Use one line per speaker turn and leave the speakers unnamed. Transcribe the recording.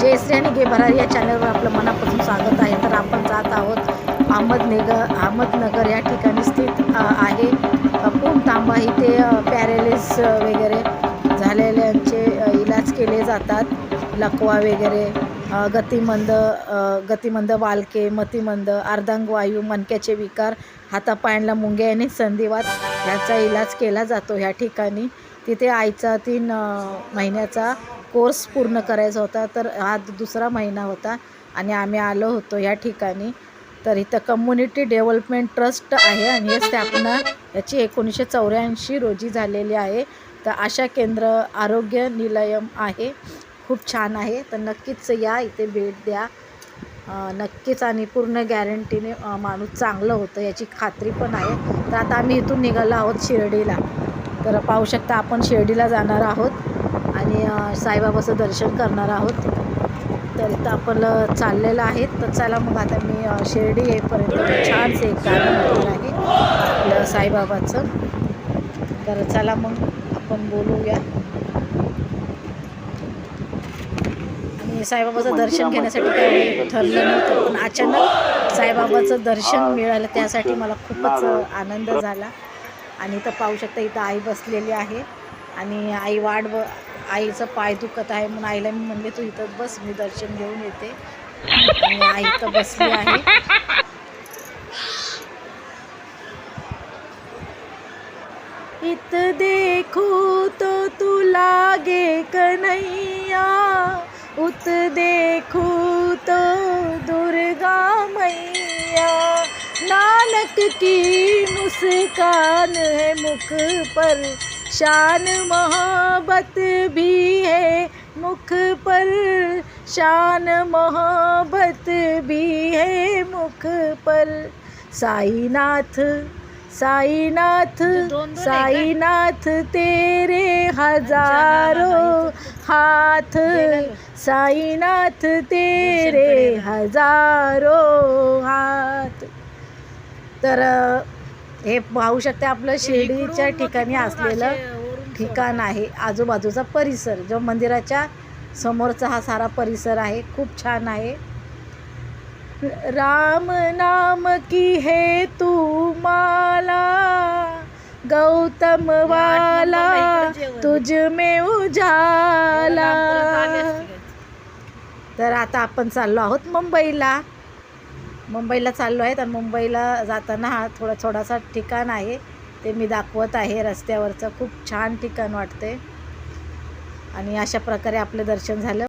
जयश्री आणि गे या चॅनलवर आपलं मनापासून स्वागत आहे. तर आपण जात आहोत अहमदनगर अहमदनगर या ठिकाणी स्थित आहे पूर्ण तांबा. इथे पॅरेलिस वगैरे झालेल्यांचे इलाज केले जातात. लकवा वगैरे गतिमंद गतिमंद बालके मतिमंद अर्धांगवायू वायू विकार हातापायांना मुंग्या आणि संधिवात ह्याचा इलाज केला जातो ह्या ठिकाणी. तिथे आईचा तीन महिन्याचा कोर्स पूर्ण करायचा होता तर हा दुसरा महिना होता आणि आम्ही आलो होतो या ठिकाणी. तर इथं कम्युनिटी डेव्हलपमेंट ट्रस्ट आहे आणि हे स्थापना याची एकोणीसशे चौऱ्याऐंशी रोजी झालेली आहे. तर आशा केंद्र आरोग्य निलयम आहे. खूप छान आहे. तर नक्कीच या इथे भेट द्या. नक्कीच आणि पूर्ण गॅरंटीने माणूस चांगलं होतं याची खात्री पण आहे. तर आता आम्ही इथून निघालो आहोत शिर्डीला. तर पाहू शकता आपण शिर्डीला जाणार आहोत. आणि साईबाबाचं दर्शन करणार आहोत. तर इथं आपण चाललेलं आहे. तर चला मग आता मी शिर्डी येईपर्यंत छानसे एक गाणं म्हटलं आहे आपलं साईबाबाचं. तर चला मग आपण बोलूया. आणि साईबाबाचं दर्शन घेण्यासाठी काही ठरलं नव्हतं पण अचानक साईबाबाचं दर्शन मिळालं त्यासाठी मला खूपच आनंद झाला. आणि इथं पाहू शकता इथं आई बसलेली आहे. आणि आई वाट ब आईचं पाय दुखत आहे म्हणून आईला मी म्हणले तू इथं बस मी दर्शन घेऊन येते. आणि आई इथं बसली आहे. इत देखो तो तू लागे कन्हैया. उत देखो तो दुर्गा मैया. नानक की मुस्कान है मुख पर. शान मोहब्बत भी है मुख पर। शान मोहब्बत भी है मुख पर। साईनाथ साईनाथ साईनाथ तेरे हज़ारों हाथ। साईनाथ तेरे हज़ारों हाथ। तर अ, हे पाहू शकते आपलं शिर्डीच्या ठिकाणी असलेलं ठिकाण आहे. आजूबाजूचा परिसर जो मंदिराच्या समोरचा हा सारा परिसर आहे खूप छान आहे. राम नाम की है तू माला गौतम वाला तुझ में उजाला. तर आता आपण चाललो आहोत मुंबईला. मुंबईला चाललो आहेत आणि मुंबईला जाताना हा थोडा थोडासा ठिकाण आहे. ते मी दाखवत आहे. रस्त्यावरचं खूप छान ठिकाण वाटते आणि अशा प्रकारे आपलं दर्शन झालं.